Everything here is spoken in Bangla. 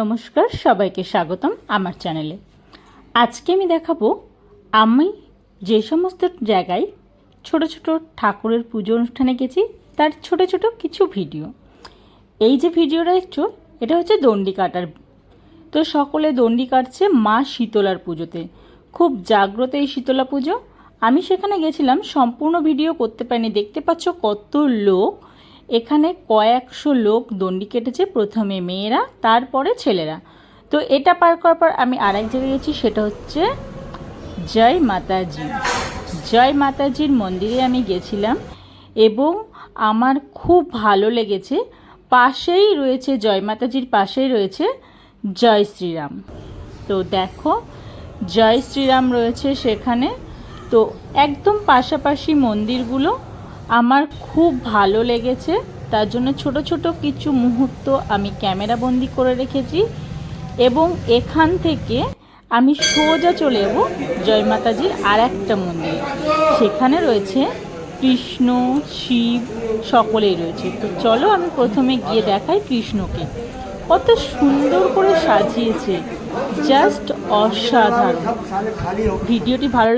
নমস্কার, সবাইকে স্বাগতম আমার চ্যানেলে। আজকে আমি দেখাবো, আমি যে সমস্ত জায়গায় ছোট ছোট ঠাকুরের পুজো অনুষ্ঠানে গেছি, তার ছোট ছোট কিছু ভিডিও। এই যে ভিডিওটা দেখছ এটা হচ্ছে দণ্ডি কাটার। তো সকলে দণ্ডি কাটছে মা শীতলার পুজোতে। খুব জাগ্রত এই শীতলা পুজো। আমি সেখানে গেছিলাম, সম্পূর্ণ ভিডিও করতে পারিনি। দেখতে পাচ্ছ কত লোক এখানে কয়েকশো লোক দণ্ডি কেটেছে, প্রথমে মেয়েরা, তারপরে ছেলেরা। তো এটা পার করার পর আমি আরেক জায়গায় গেছি, সেটা হচ্ছে জয় মাতাজি। জয় মাতাজির মন্দিরে আমি গেছিলাম এবং আমার খুব ভালো লেগেছে। পাশেই রয়েছে, জয় মাতাজির পাশেই রয়েছে জয় শ্রীরাম। তো দেখো, জয় শ্রীরাম রয়েছে সেখানে। তো একদম পাশাপাশি মন্দিরগুলো আমার খুব ভালো লেগেছে। তার জন্য ছোট ছোট কিছু মুহূর্ত আমি ক্যামেরা বন্দি করে রেখেছি এবং এখান থেকে আমি সোজা চলে যাব জয় মাতাজির আর একটা মন্দির। সেখানে রয়েছে কৃষ্ণ, শিব সকলেই রয়েছে। তো চলো আমি প্রথমে গিয়ে দেখাই কৃষ্ণকে। কত সুন্দর করে সাজিয়েছে। জাস্ট অসাধারণ। ভিডিওটি ভালো